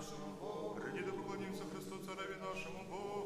нашому Богу. Прийдіте, поклонімося Христу, Цареві нашому Богу.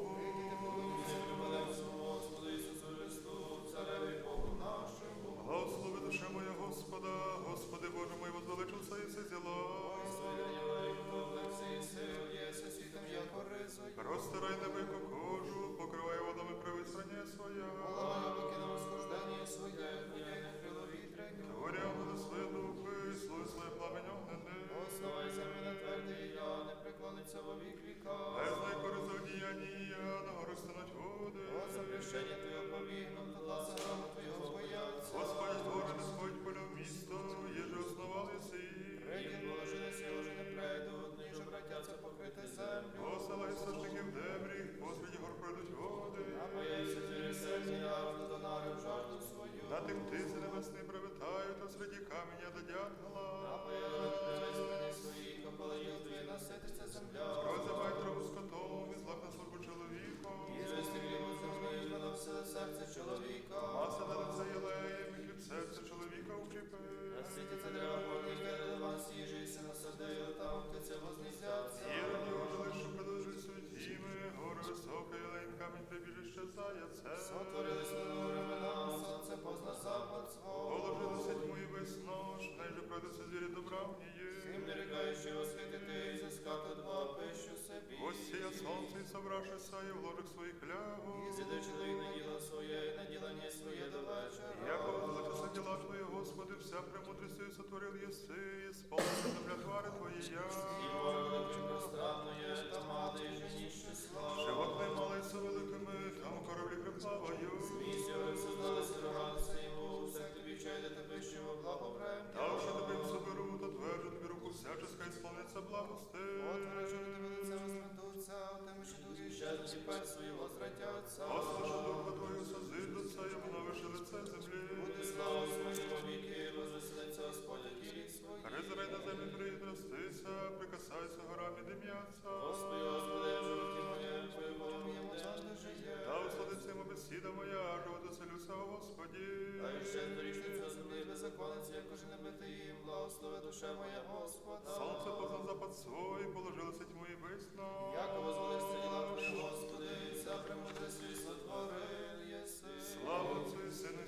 Душе моя Господа. Сонце познав запад свой, положилося тьму і висно. Яко возвеличте діла Твої, Господи, вся премудрість свій сотворив єси. Слава Отцю і Сину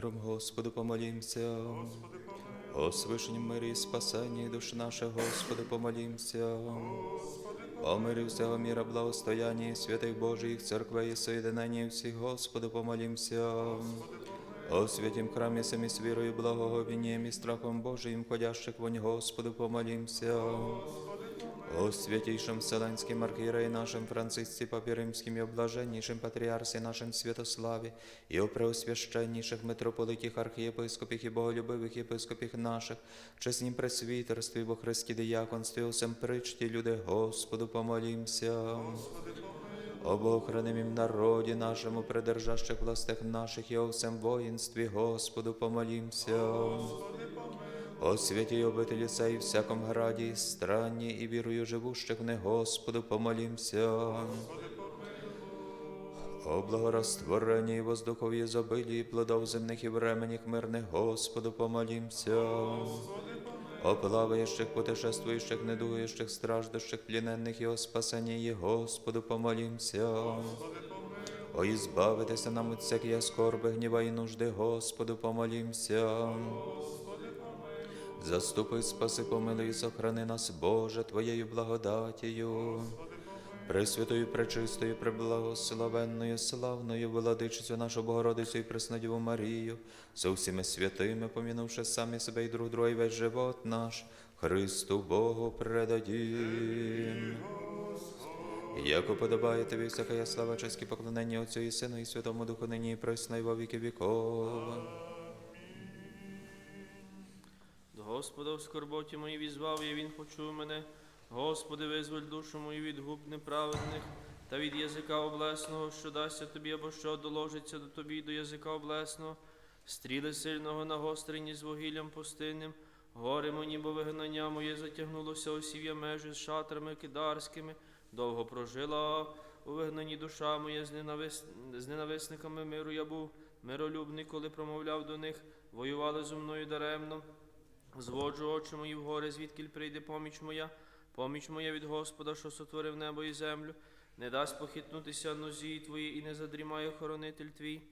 Миром Господу помолімся. Господи, О свишнім мирі і спасенні душ наших, Господи, помолімся. Господи, О мирі всього міра, благостоянні святих Божих церквей і соєдиненні всіх, Господу, помолімся. О святім храмі самі з вірою, благоговінням і страхом Божиїм, ходящих вонь, Господу, помолімся. О святейшем Вселенским архиерее нашим Францисці Папі Римським і облаженнішим патріарсі нашим Святославі, і о преосвященніших митрополитіх архієпископіх і боголюбивих єпископіх наших, чеснім пресвітерстві во Христі діяконстві, усем причті, люди, Господу, помолімся. О Богохранимім народі нашому, придержащих властях наших і о всем воїнстві, Господу, помолімся. О святій обителі сей всяком граді странні, і вірою живущих них, Господу, помолімся. О благорастворенні і воздухові зобилі, плодов земних і временіх мирних, Господу, помолімся. О плаваючих, путешествуючих, недугуючих, страждущих, пліненних і о спасенні, Господу, помолімся. О, ізбавитися нам від всякої скорби, гніва і нужди, Господу, помолімся. Заступи, спаси, помилуй, і сохрани нас, Боже, Твоєю благодатію. Пресвятою, пречистою, преблагословенною, славною, владичицю нашу Богородицю і Преснодіву Марію, со всіми святими, помінувши самі себе і друг друга, і весь живот наш, Христу Богу предадім. Яко подобає тобі всяка слава, честь і поклонення Отцю і Сину, і Святому Духу, нині і присно, і во віки віков. Господа в скорботі моїй візвав я, Він почув мене. Господи, визволь душу мою від губ неправедних та від язика облесного, що дасться тобі, або що доложиться до тобі до язика облесного, стріли сильного нагострені з вугіллям пустинним, Горе мені, бо вигнання моє затягнулося, осів'я межі з шатрами кидарськими, довго прожила у вигнанні душа моя з, ненавис... з ненависниками миру я був миролюбний, коли промовляв до них, воювали зо мною даремно. Зводжу очі мої в гори, звідкіль прийде поміч моя, поміч моя від Господа, що сотворив небо і землю, не дасть похитнутися нозі твої, і не задрімає хоронитель твій.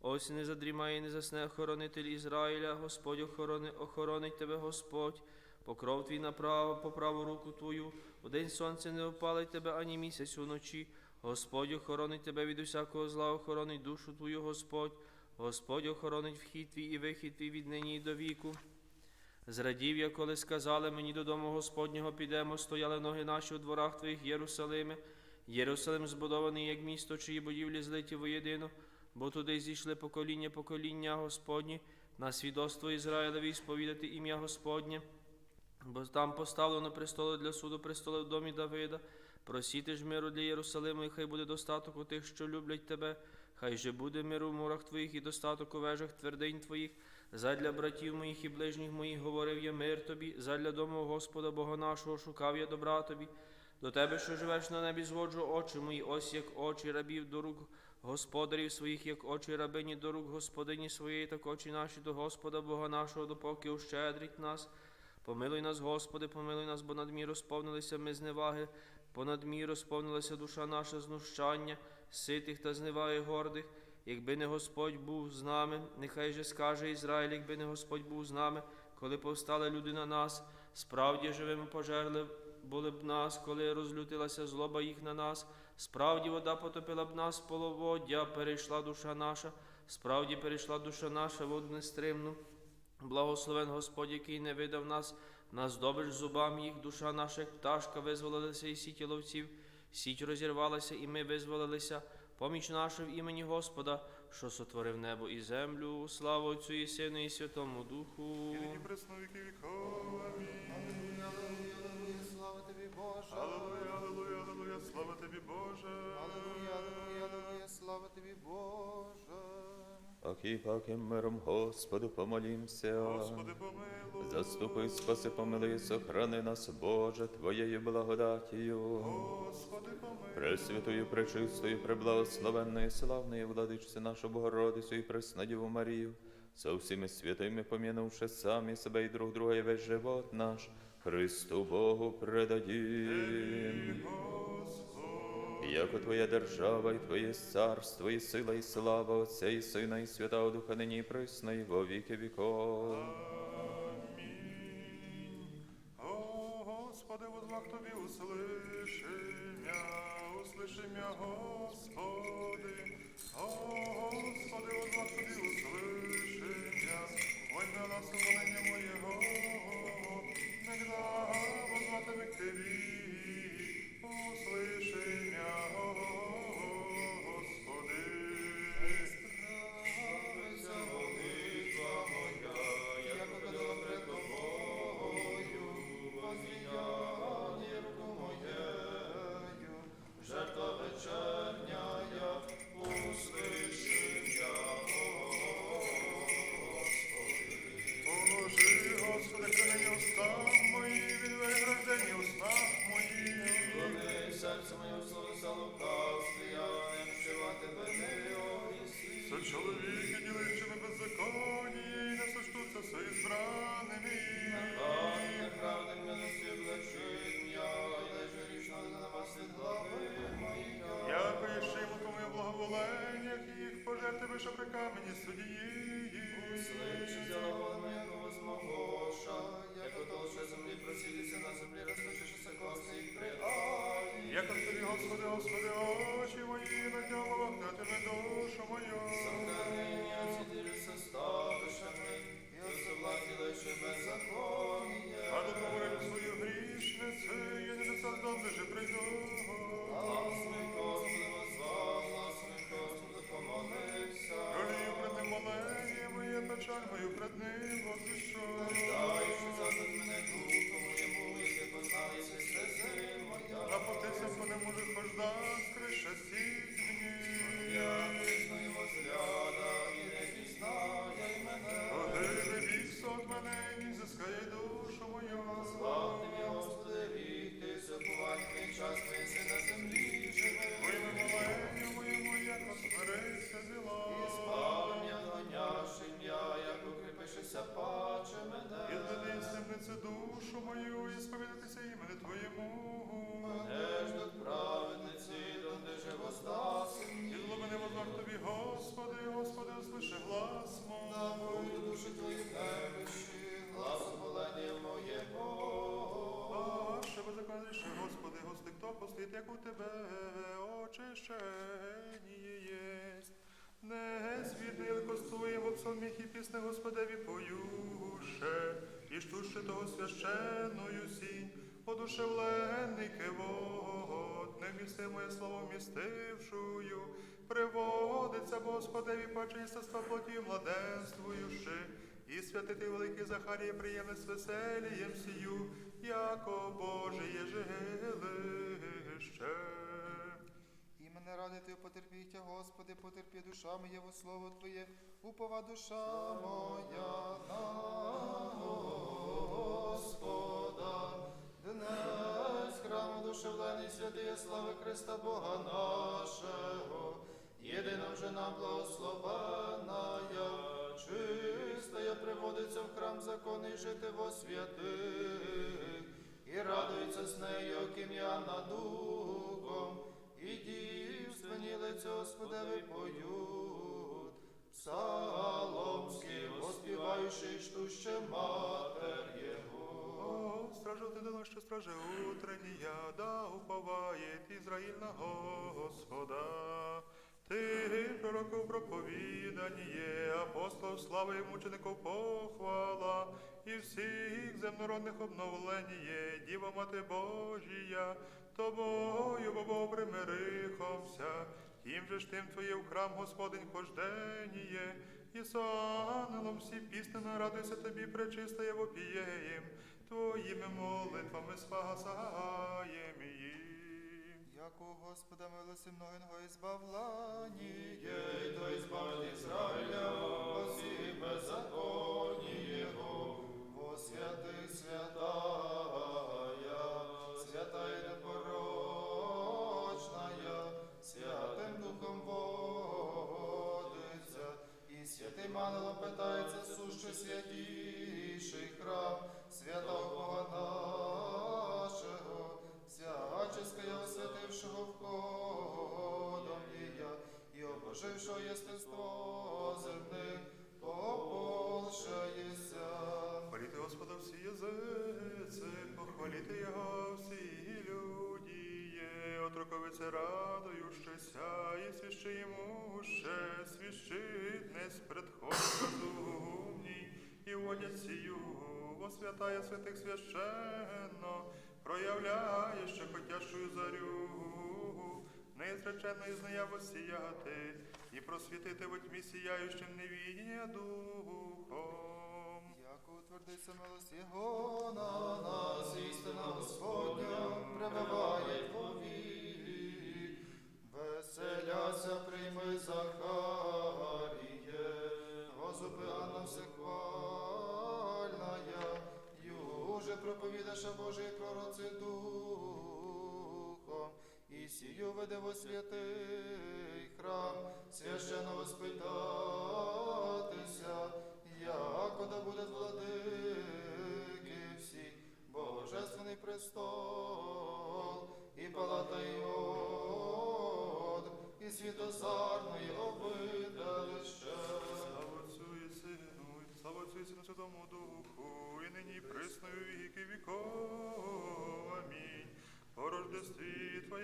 Ось не задрімає, і не засне охоронитель Ізраїля, Господь охорони, охоронить тебе, Господь, покров твій направо, по праву руку твою, у день сонце не опалить тебе, ані місяць уночі. Господь охоронить тебе від усякого зла, охоронить душу твою, Господь, Господь охоронить вхід твій і вихід твій від нині і до віку. Зрадів я, коли сказали мені додому Господнього підемо, стояли ноги наші у дворах твоїх Єрусалиме. Єрусалим збудований як місто, чиї будівлі злиті воєдино, бо туди зійшли покоління покоління Господні, на свідоцтво Ізраїлеві сповідати ім'я Господнє. Бо там поставлено престоли для суду, престоли в домі Давида. Просіти ж миру для Єрусалиму, і хай буде достаток у тих, що люблять тебе. Хай же буде миру в мурах твоїх і достаток у вежах твердинь твоїх. Задля братів моїх і ближніх моїх говорив я мир тобі, задля дому Господа Бога нашого шукав я добра тобі. До тебе, що живеш на небі, зводжу очі мої, ось як очі рабів до рук господарів своїх, як очі рабині до рук господині своєї, так очі наші до Господа Бога нашого, допоки ущедрить нас. Помилуй нас, Господи, помилуй нас, бо надміру сповнилися ми зневаги, понад міру сповнилася душа наша знущання, ситих та зневаги гордих. Якби не Господь був з нами, нехай же скаже Ізраїль, якби не Господь був з нами, коли повстали люди на нас, справді живими пожерли були б нас, коли розлютилася злоба їх на нас, справді вода потопила б нас, половоддя, перейшла душа наша, справді перейшла душа наша, воду нестримну. Благословен Господь, який не видав нас, на здобич зубам їх, душа наша, як пташка, визволилася із сіті ловців, сіть розірвалася, і ми визволилися. Поміч наша в імені Господа, що сотворив небо і землю. Слава Отцю і Сину і Святому Духу. І нині пресно віки віков. Амінь. Аллилуйя, аллилуйя, слава тобі, Боже. Аллилуйя, аллилуйя, аллилуйя, слава тобі, Боже. Аллилуйя, аллилуйя, аллилуйя, слава тобі, Боже. Аки паким миром Господу помолімся. Господи, помилуй. Заступи, спаси, помилуй, сохрани нас, Боже, Твоєю благодатію. Господи, помилуй. Пресвятою, пречистою, преблагословенною, славною владичці нашу Богородицю і Преснодіву Марію, со всіми святими помінувши самі себе і друг друга і весь живот наш, Христу Богу предадім. Яко Твоя держава, і Твоє царство, і сила, і слава Отця, і Сина, і Святого Духа, нині і присно, во віки віков. услышимя, Господи, Господи, пісне Господеві поюше, і штуще того священною сінь, одушевлений кивот, не моє слово вмістившую, приводиться Господеві почистства плоті младенствуючи, і святити великий Захарія приємне з веселієм сію, яко Божиє жилище. І мене радити потерпіття, Господи, потерпі душа моя во слово Твоє, упова душа моя на Господа. Днес храму душевлений святия слави Христа Бога нашого, єдина вже нам благословена, чистая приводиться в храм законний жити во святих, і радується з нею, кім'я над духом, і дівственні лиця Господеві поють, псаломський, воспіваючи штуще матер Його. Стражу ти дала, що страже утреннія, да уповає Ізраїль на Господа. Ти пророков проповіданіє, апостол слави і мучеников похвала, і всіх земнородних обновленіє, Діва Мати Божія, тобою, бо примирихомся, тим же ж тим твоє в храм Господень хожденіє, і з ангелом всі пісни нарадуйся тобі, пречистає вопієм, твоїми молитвами спасаєм. Як у Господа милости многого избавлання, і то избавить Израиля, оси беззаконні Його, во святих святая, святая святим ангелом питається суще святіший храм, святого нашого, всяческа я освятившого входом я, і обожившого єстество земних, пополшається. Хваліти Господа всі язиці, похваліти Його всі людіє, отроковице радующеся, і свящи йому ще свящить во святая святих священно, проявляє ще хотящую зарю, неізреченно із нея воссіяти, і просвітити во тьмі сіяючим невідіння духом. Як утвердиться милость Його на нас, істина Господня пребиває вовік. Веселяся, прийми Захаріє, возупи Анна всехвальная, юже проповідаше Божий пророці духом, і сію веде во святий храм, священно воспитатися, якода буде з владики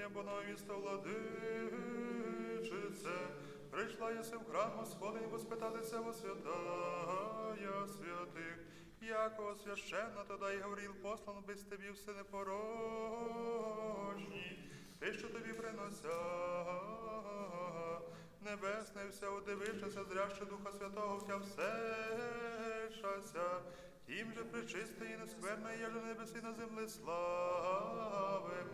рождестві Твоє місто владичице, прийшла єси в храм Господень воспитатися во святая святих, яко священна тоді й Гавріл послан без тобі все непорожні, ти, що тобі принося, небесне вся удивившися, зряще Духа Святого втя все шася, тим же причисти і нескверна, є же небеси на землі славима, Мати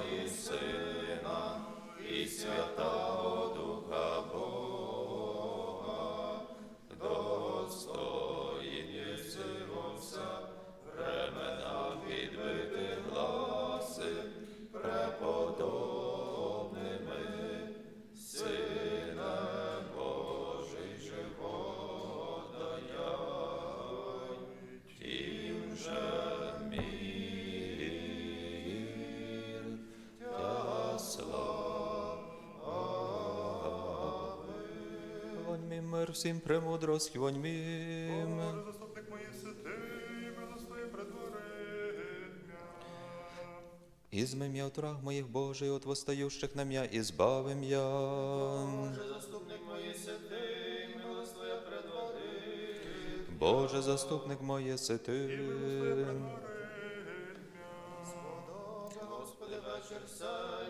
всім премудрость, вонь мім. Боже, заступник моїй святий, предостоє предворитмя. Ізмем я отрах моїх Божий, от восстающих на м'я, ізбавим я. Боже, заступник моїй святий, милость Твоя. Боже, заступник моє сити. Подоби, Господи, вечір сей,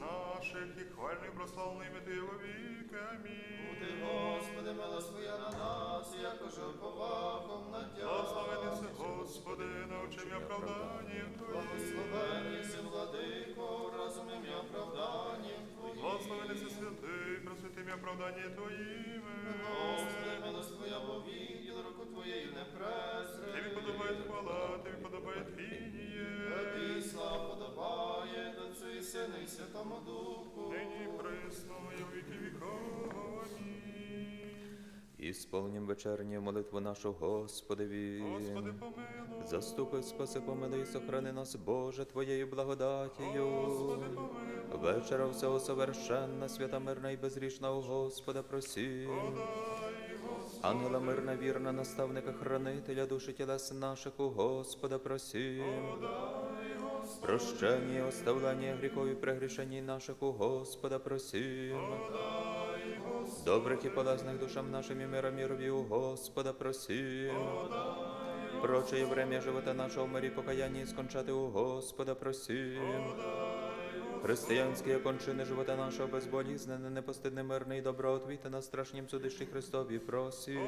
наших, і хвальний прославний Ти во віки. Амінь. Господи, милость Твоя на нас, якоже повагом Благословений си, надяг. Господи, научи м'я оправданням Твоїм. Благословений си, владико, розумим і оправданням Твоїм. Благословений си, святий, просвіти м'я оправдання Твоїми. Господи, милость Твоя вовік, діл руку Твоєю не презри. Тобі подобає хвала, Тобі подобає твініє. Тобі слава подобає, Отцю і Святому Духу. Нині присно і у віки віков. І сповнім вечерню молитву нашу Господеві. Господи, помилуй. Заступи, спаси, помилуй, сохрани нас, Боже, Твоєю благодатію. Господи, помилуй. Вечора всього совершенна, свята мирна і безрічна у Господа просі. Ангела мирна, вірна, наставника, хранителя душі тілес наших у Господа просі. Прощення, і оставлення гріхов і прегрішень наших у Господа просім. Добрих і полезних душам нашим і мира мірові у Господа просім. Проче время живота нашого в мирі і скончати у Господа просім. Християнські кончини живота нашого безболізнене, непостидне, мирне і добро на страшнім судищі Христові просім.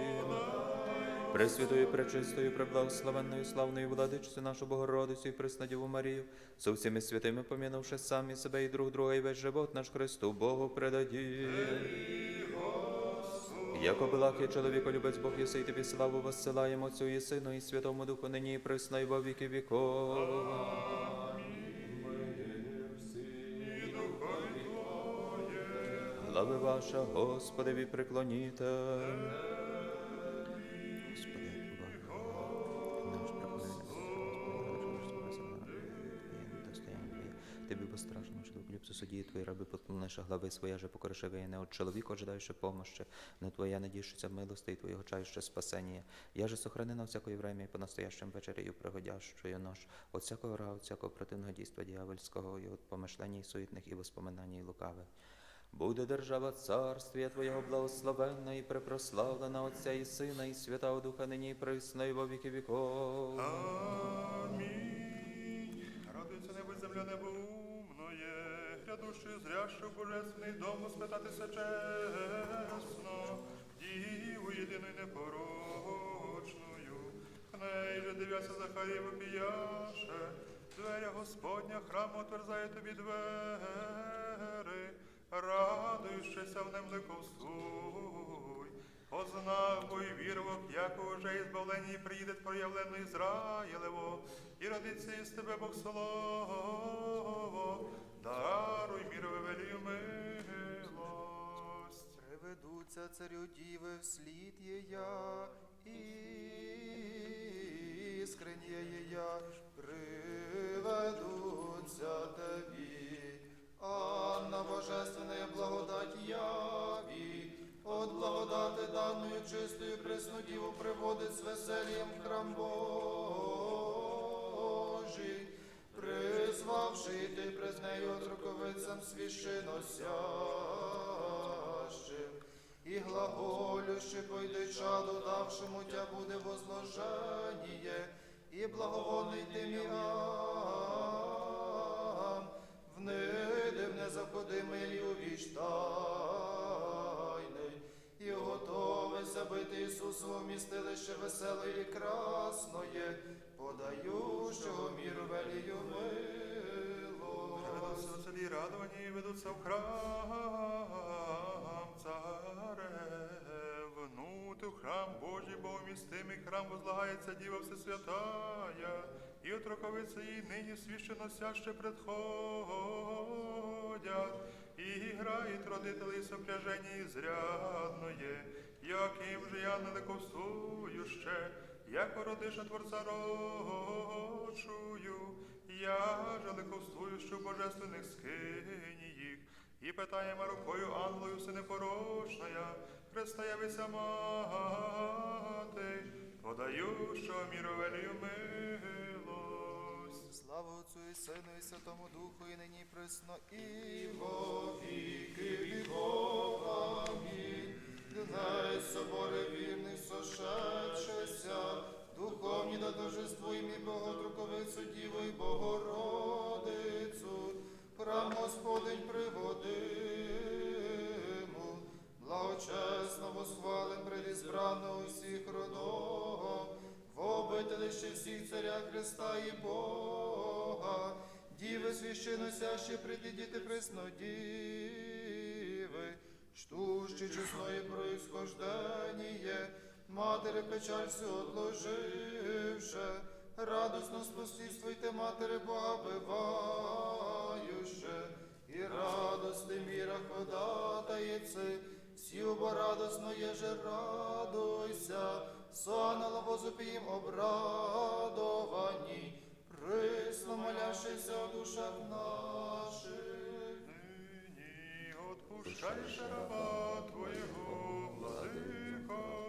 Пресвятою, пречистою, преблагословенною, славною владичцю нашу Богородицю і Преснодіву Марію, со всіми святими помінувши самі себе і друг друга, і весь живот наш Христу Богу предадім. Яко блахи чоловіко любець Бог єси, і тобі славу воссилаємо Отцю і Сину, і Святому Духу, нині і присно, і во віки віков. Глави ваша, Господеві приклоніте. Кліпсу твої раби подклониш глави своя же покоришеве не от чоловіка, ожидаючи помощи, не твоя надійшися милости і твоєго чаще спасення. Я же сохрани на всякої время і по настоящим вечерю пригодящою нож, от всякого рага, от всякого противного дійства дьявольського, і от помишлень суетних і воспоминань і лукавих. Буде держава царствія Твоєго благословенна і препрославлена Отця і Сина, і Святого Духа нині і присно, і во віки віков. Амінь. Радується небо, земля небо грядущий, зрящий в божественний дом, спитатися чесно, діву єдиною непорочною. В неї же дивяться Захарія вопіяше, дверя Господня, храм отверзає тобі двері, радуючися в нем ликовствуй. Познав бо і як уже і збавлення і приїде проявлено Ізраїлево, і родиться із тебе Бог слово, даруй мірове велію милость. Приведуться царю діви вслід єя, іскрень єя, приведуться тобі, Анна Божественная благодать яві, От благодати даною чистою преснодіву приводить з веселієм храм Божий, призвавши йти пред нею отроковицям священосящим. І глаголюще пойди чаду, давшому тя буде возложеніє, і благовонний тиміам, в недивне заходиме і увіштайний, і готовися бити Ісусово містилище веселе і красноє, подаючого міру велію мило. Радовані, ведуться в храм царевнути в храм Божий, бо вмістимий храм возлагається Діва Всесвятая, і отроковиці її нині священосяще предходять, і грають родителі сопряжені зрядноє, яким же я не лековствую ще, як породиша Творця рочую, я же що божественних скині їх, і питаємо рукою ангелою всенепорочная, Христа явися мати, подаючого міровелію милость. Слава Отцю і Сину і Святому Духу, і нині присно, і віки віков. Всіх царя Христа і Бога, діви священосяще придідіти преснодіви, штущі чесної происхождення, матери печаль всю отложивше, радосно спустійствуйте, матери Бога бивающе, і радости міра ходатаєце, всі оба радосно єже радуйся, сонала возопієм обрадовані, присно молящийся в душах наших. Нині отпущаєш раба Твоєго, владико,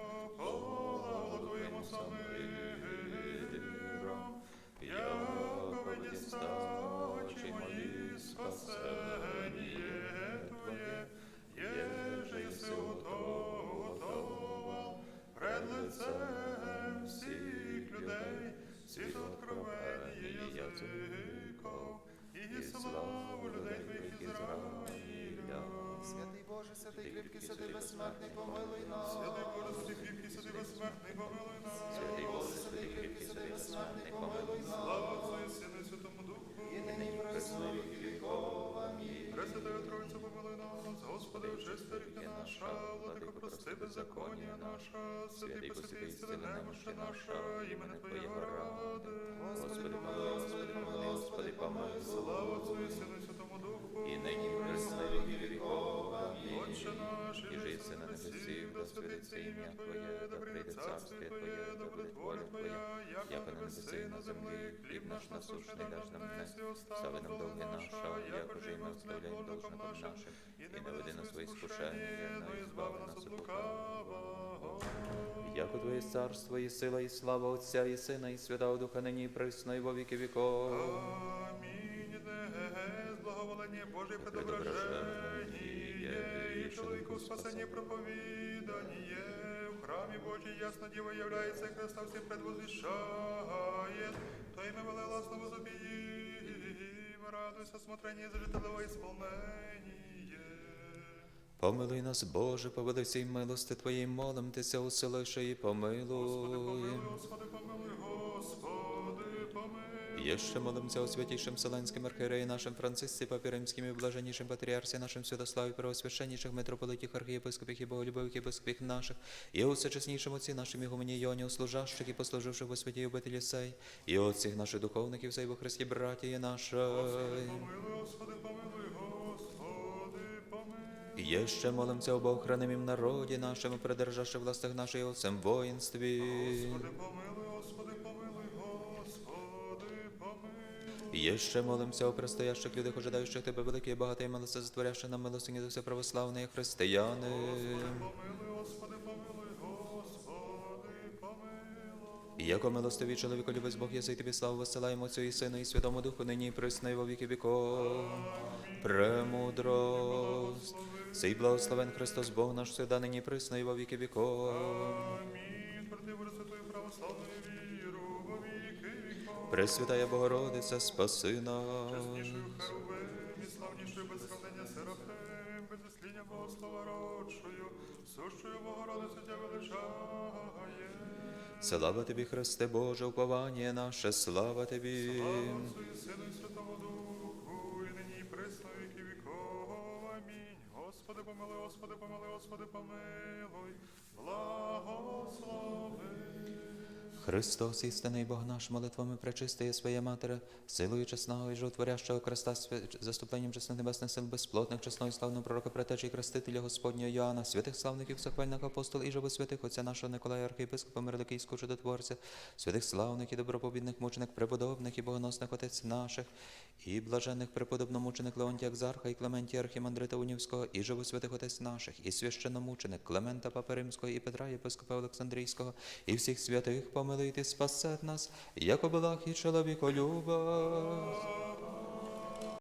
світ откровення язиков, і славу людей Твоїх Ізраїля. Святий Боже, святий кріпкий, святий безсмертний, помилуй нас. Святий Боже, святий кріпкий, святий безсмертний, помилуй нас. Святий Боже, святий кріпкий, святий безсмертний, помилуй нас. Слава прости беззаконня наше, святий зціли немоща наша, імени Твоєго ради. Господи, помилуй, Господи, помилуй, Господи, помилуй. Слава Отцю і Сину і Святому Духу. і нині і в віки віков. Амінь. Отче наш, І жиється на небесі, да святиться ім'я Твоє, да прийде царство Твоє, да буде воля Твоя, як на небеси і на землі, хліб наш насущний даш нам днес, і остави нам долги наша, як уже і ми оставляємо должникам нашим, і не веди нас в іскушення, но і збави нас від лукавого. Яко Твоє царство і сила, і слава Отця, і Сина, і Святого Духа, нині і присно, і во віки віков. Амінь. Благоволення Боже предображення, і чоловіку спасення проповіданіє. В храмі Божій ясно Діва являється, і Христа всім предвозвіщає. То ім'я велела славу зобіїм, радуйся, смотрення зажителево ісполнення. Помилуй нас, Боже, поведи всій милости Твоїй, молим Тися, уселише і помилуй. Господи, помилуй, Господи, помилуй. Еще молимся о святейшем Вселенском архиерее нашем Франциске, Папе Римским и блаженнейшем Патриарсе нашем Святославе, первосвященнейших митрополитих, архиепископих и боголюбовых епископих наших, и о всечестнейшем Отце нашем Игумене Ионе, служащих и послуживших во святей обители сей, и от всех наших духовных и всей во Христе братья наши. Господи, помилуй, Господи, помилуй. Еще молимся об охранимом народе нашем, придержавши властях нашей отцем воинстве. Господи, помилуй, І ще молимося о предстоящих людях, ожидаючих тебе, великі і багаті, і милости нам милостині до все православні християни. І Яко милостивий чоловіко любець Бог, єси тобі славу висилаємо Отцю і Сину і Святому Духу, нині і присно, і во віки віков. Премудрость. Сей благословен Христос Бог наш, всегда нині і во віки віков. Пресвятая Богородице, спаси нас. Чеснішою і славнішою без сравнення Серафим, без Богослова родшою, сущою Богородицю тя величає. Слава тобі, Христе Боже, уповання наше, слава тобі. Отцу і Сину і Святому Духу, і нині і присно віки. Амінь. Господи, помилуй, Господи, помилуй, Господи, помилуй. Благослови. Христос, істинний Бог наш, молитвами пречистиє своє матері, силою чесного і животворящого свя- заступленням чесних небесних сил безплотних, чесного і славного пророка, претечі крестителя Господнього Йоанна, святих славників, сохвальних апостол і живосвятих, отця нашого Николая, архієпископа Миродокійського чудотворця, святих славних і добропобідних мучених, преподобних і богоносних отець наших, і блажених преподобномучених Леонтія Екзарха і Клементія Архімандрита Унівського, і живосвятих отець наших, і священномучених Клемента Папи Римського, і Петра, єпископа Олександрійського, і всіх святих помилуйте, спасет нас, як обелах і чоловіколюба.